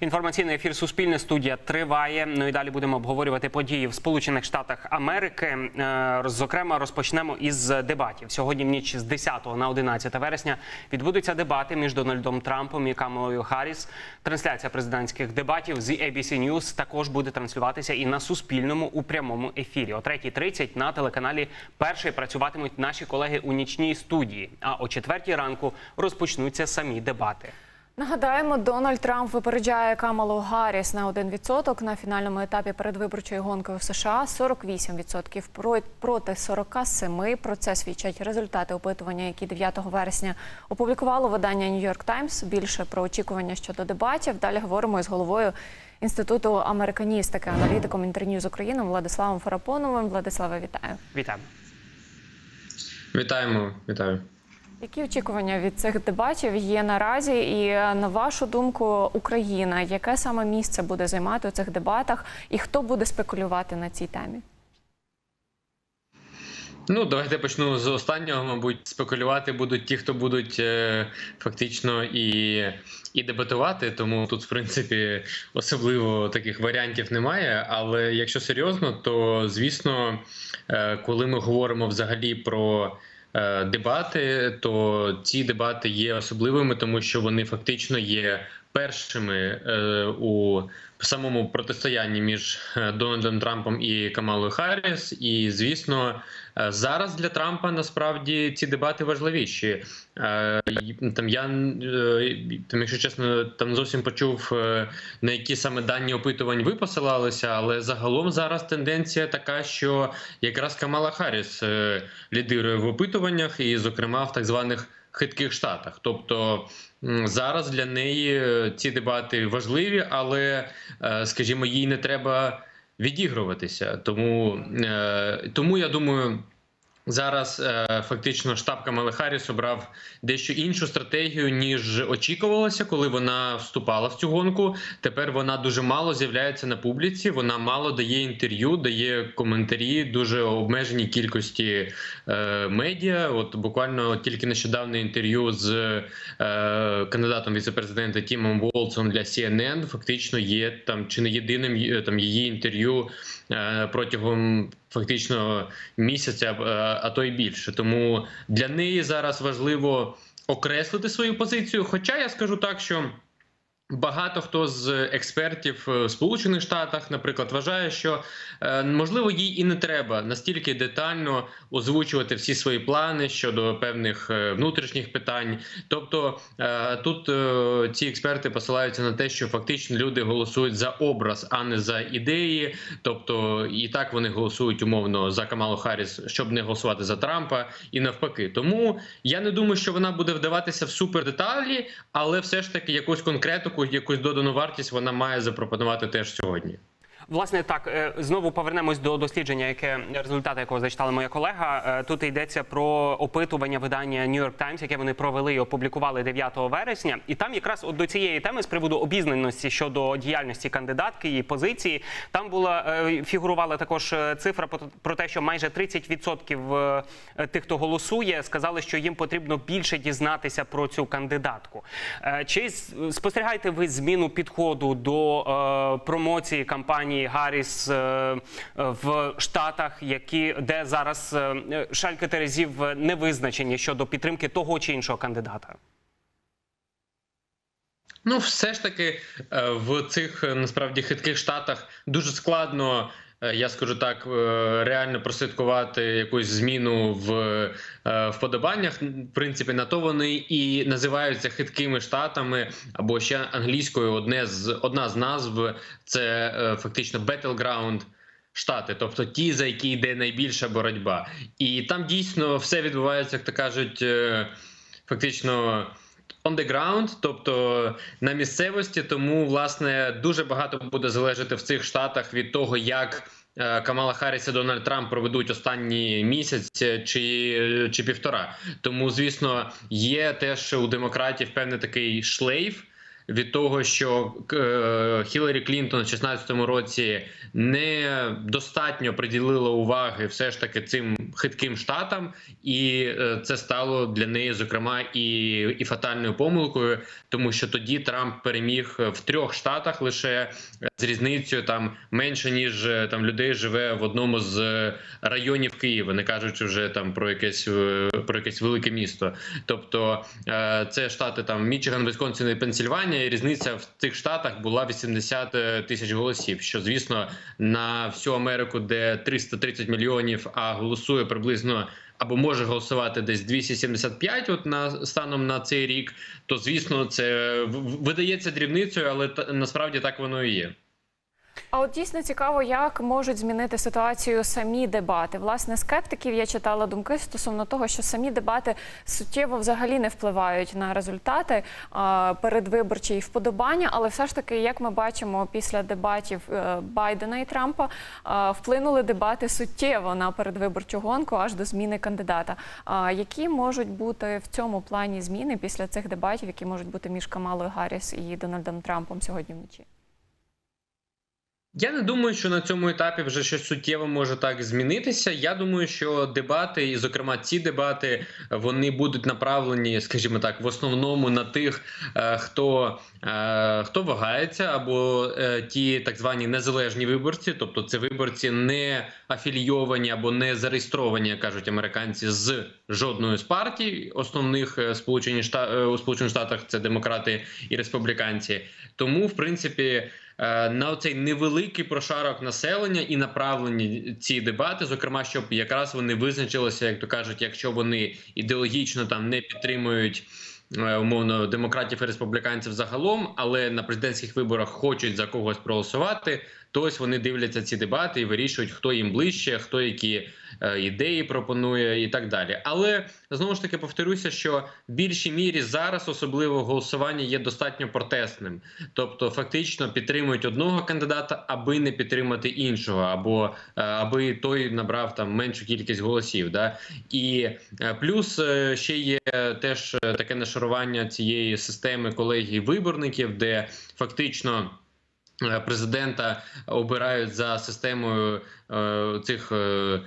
Інформаційний ефір Суспільне студія триває. Ну і далі будемо обговорювати події в Сполучених Штатах Америки. Е, Зокрема, розпочнемо із дебатів. Сьогодні в ніч з 10 на 11 вересня відбудуться дебати між Дональдом Трампом і Камалою Харріс. Трансляція президентських дебатів з ABC News також буде транслюватися і на Суспільному у прямому ефірі. О 3.30 на телеканалі Перший працюватимуть наші колеги у нічній студії. А о 4 ранку розпочнуться самі дебати. Нагадаємо, Дональд Трамп випереджає Камалу Гарріс на 1% на фінальному етапі передвиборчої гонки у США 48% проти 47%. Про це свідчать результати опитування, які 9 вересня опублікувало видання New York Times. Більше про очікування щодо дебатів. Далі говоримо із головою інституту американістики, аналітиком інтерньюз України Владиславом Фарапоновим. Владиславе, вітаю. Вітаю. Вітаємо, вітаю. Які очікування від цих дебатів є наразі? І е, на вашу думку, Україна, яке саме місце буде займати у цих дебатах, і хто буде спекулювати на цій темі? Ну, давайте почну з останнього. Мабуть, спекулювати будуть ті, хто будуть е, фактично і, і дебатувати. Тому тут, в принципі, особливо таких варіантів немає. Але якщо серйозно, то звісно, е, коли ми говоримо взагалі про дебати, то ці дебати є особливими, тому що вони фактично є першими е, у самому протистоянні між е, Дональдом Трампом і Камалою Харріс. І звісно, е, зараз для Трампа насправді ці дебати важливіші. Там я там, якщо чесно, там зовсім почув на які саме дані опитувань ви посилалися, але загалом зараз тенденція така, що якраз Камала Харріс лідирує в опитуваннях, і, зокрема, в так званих хитких штатах. Тобто зараз для неї е, ці дебати важливі, але, е, скажімо, їй не треба відігруватися. Тому, е, тому я думаю. Зараз е, фактично штаб Камали Харріс обрав дещо іншу стратегію ніж очікувалося, коли вона вступала в цю гонку. Тепер вона дуже мало з'являється на публіці. Вона мало дає інтерв'ю, дає коментарі дуже обмеженій кількості е, медіа. От буквально тільки нещодавне інтерв'ю з е, кандидатом віцепрезидента Тімом Волцом для CNN фактично є там чи не єдиним е, там її інтерв'ю е, протягом фактично місяця, е, а то й більше. Тому для неї зараз важливо окреслити свою позицію. Хоча я скажу так, що. Багато хто з експертів в Сполучених Штатах, наприклад, вважає, що е, можливо їй і не треба настільки детально озвучувати всі свої плани щодо певних е, внутрішніх питань. Тобто е, тут е, ці експерти посилаються на те, що фактично люди голосують за образ, а не за ідеї. Тобто, і так вони голосують умовно за Камалу Харріс, щоб не голосувати за Трампа, і навпаки. Тому я не думаю, що вона буде вдаватися в супердеталі, але все ж таки якусь конкретику, якусь додану вартість вона має запропонувати теж сьогодні. Власне, так е, знову повернемось до дослідження, яке результати якого зачитала моя колега. Е, Тут йдеться про опитування видання New York Times, яке вони провели і опублікували 9 вересня. І там якраз от до цієї теми з приводу обізнаності щодо діяльності кандидатки її позиції. Там була е, фігурувала також цифра про- те, що майже 30% е, тих, хто голосує, сказали, що їм потрібно більше дізнатися про цю кандидатку. Чи спостерігаєте ви зміну підходу до промоції кампанії Гарріс е, е, в Штатах, які де зараз е, шальки терезів не визначені щодо підтримки того чи іншого кандидата? Ну, все ж таки е, в цих е, насправді хитких штатах дуже складно. Е, Я скажу так, е, реально прослідкувати якусь зміну в е, вподобаннях. В принципі, на то вони і називаються хиткими штатами, або ще англійською одне з одна з назв це фактично battleground штати, тобто ті, за які йде найбільша боротьба. І там дійсно все відбувається, як то кажуть, фактично. On the ground, тобто на місцевості, тому власне дуже багато буде залежати в цих штатах від того, як е, Камала Харріс і Дональд Трамп проведуть останній місяць чи, чи півтора. Тому, звісно, є теж у демократів певний такий шлейф. Від того, що е, Хіларі Клінтон в 2016 році не достатньо приділила уваги все ж таки цим хитким штатам, і е, це стало для неї, зокрема, і, і фатальною помилкою, тому що тоді Трамп переміг в трьох штатах лише з різницею там менше ніж е, там людей живе в одному з е, районів Києва, не кажучи вже там про якесь е, про якесь велике місто. Тобто е, це штати там Мічиган, Вісконсин і Пенсільванія. І різниця в цих штатах була 80 тисяч голосів. Що звісно на всю Америку, де 330 мільйонів, а голосує приблизно. Або може голосувати десь 275 от на станом на цей рік, то звісно, це видається дрібницею, але насправді так воно і є. А от дійсно цікаво, як можуть змінити ситуацію самі дебати. Власне, скептиків я читала думки стосовно того, що самі дебати суттєво взагалі не впливають на результати передвиборчі і вподобання. Але все ж таки, як ми бачимо після дебатів е, Байдена і Трампа, вплинули дебати суттєво на передвиборчу гонку аж до зміни кандидата. А які можуть бути в цьому плані зміни після цих дебатів, які можуть бути між Камалою Гарріс і Дональдом Трампом сьогодні вночі? Я не думаю, що на цьому етапі вже щось суттєво може так змінитися. Я думаю, що дебати, і зокрема ці дебати, вони будуть направлені, скажімо так, в основному на тих, е, хто, е, хто вагається, або е, ті так звані незалежні виборці, тобто це виборці не афілійовані або не зареєстровані, як кажуть американці, з жодною з партій основних Сполучені Шта... е, у Сполучених Штатах це демократи і республіканці. Тому, в принципі. Е, на цей невеликий прошарок населення і направлені ці дебати, зокрема, щоб якраз вони визначилися, як то кажуть, якщо вони ідеологічно там не підтримують. е, Умовно демократів і республіканців загалом, але на президентських виборах хочуть за когось проголосувати. То ось вони дивляться ці дебати і вирішують, хто їм ближче, хто які е, ідеї пропонує, і так далі. Але знову ж таки повторюся, що в більшій мірі зараз особливо голосування є достатньо протестним, тобто фактично підтримують одного кандидата, аби не підтримати іншого, або е, аби той набрав там меншу кількість голосів. Да? І е, плюс ще є теж таке нашарування цієї системи колегій виборників, де фактично. Е, Президента обирають за системою е, цих е,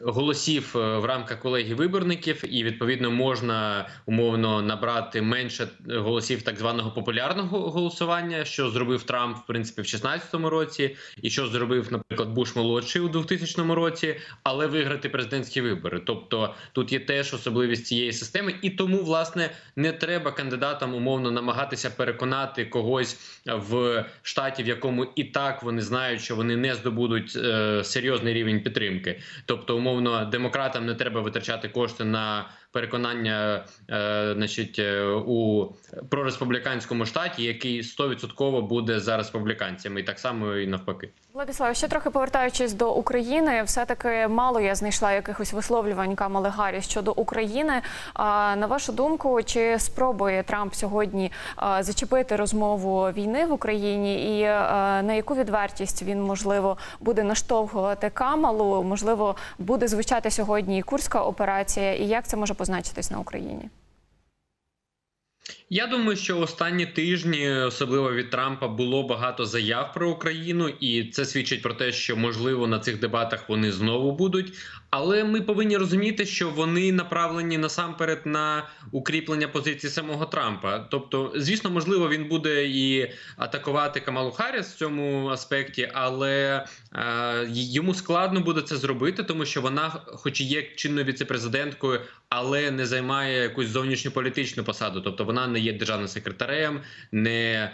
голосів е, в рамках колегії виборників, і відповідно можна умовно набрати менше голосів так званого популярного голосування, що зробив Трамп в принципі в 2016 році, і що зробив, наприклад, Буш молодший у 2000 році, але виграти президентські вибори. Тобто тут є теж особливість цієї системи, і тому власне не треба кандидатам умовно намагатися переконати когось в штаті, в якому і так вони знають, що вони не здобудуть е, серйозний рівень підтримки. Тобто, умовно, демократам не треба витрачати кошти на переконання, е, значить, е, у прореспубліканському штаті, який 100% буде за республіканцями, і так само і навпаки. Владислав, ще трохи повертаючись до України, все-таки мало я знайшла якихось висловлювань Камали Гарріс щодо України. А на вашу думку, чи спробує Трамп сьогодні а, зачепити розмову війни в Україні, і на яку відвертість він можливо буде наштовхувати Камалу? Можливо, буде звучати сьогодні і курська операція, і як це може позначитись на Україні? Я думаю, що останні тижні, особливо від Трампа, було багато заяв про Україну, і це свідчить про те, що можливо на цих дебатах вони знову будуть. Але ми повинні розуміти, що вони направлені насамперед на укріплення позиції самого Трампа. Тобто, звісно, можливо, він буде і атакувати Камалу Харріс в цьому аспекті, але е, йому складно буде це зробити, тому що вона, хоч і є чинною віцепрезиденткою, але не займає якусь зовнішню політичну посаду. Тобто вона не є державним секретарем, не е,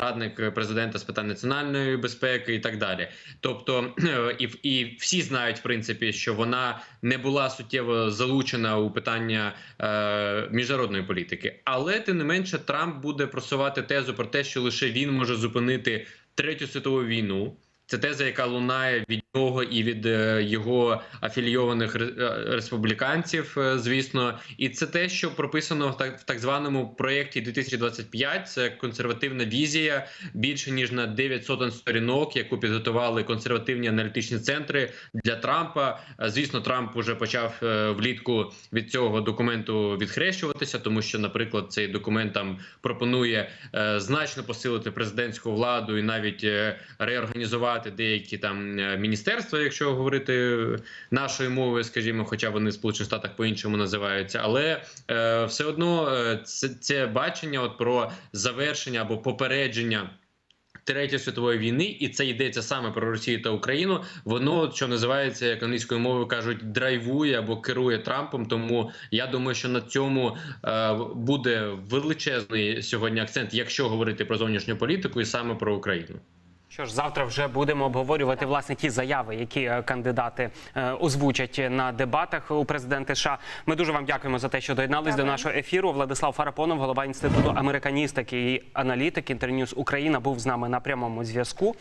радник президента з питань національної безпеки і так далі. Тобто, і, і всі знають, в принципі, що вона не була суттєво залучена у питання е, міжнародної політики. Але тим не менше, Трамп буде просувати тезу про те, що лише він може зупинити третю світову війну. Це теза, яка лунає від нього і від е, його афілійованих е, республіканців, е, звісно, і це те, що прописано в так, званому проєкті 2025. Це консервативна візія більше ніж на 9 сотень сторінок, яку підготували консервативні аналітичні центри для Трампа. Звісно, Трамп уже почав влітку від цього документу відхрещуватися, тому що, наприклад, цей документ там пропонує значно посилити президентську владу і навіть е, реорганізувати деякі там е, міністерства, якщо говорити нашою мовою, скажімо, хоча вони в Сполучених Штатах по-іншому називаються, але е, все одно е, це, це бачення от про завершення або попередження. Третьої світової війни, і це йдеться саме про Росію та Україну. Воно що називається як англійською мовою кажуть, драйвує або керує Трампом. Тому я думаю, що на цьому е, буде величезний сьогодні акцент, якщо говорити про зовнішню політику, і саме про Україну. Що ж, завтра вже будемо обговорювати власне ті заяви, які е, кандидати е, озвучать на дебатах у президенти США. Ми дуже вам дякуємо за те, що доєднались до нашого ефіру. Владислав Фарапонов, голова інституту американістики і аналітики Інтерньюз Україна, був з нами на прямому зв'язку.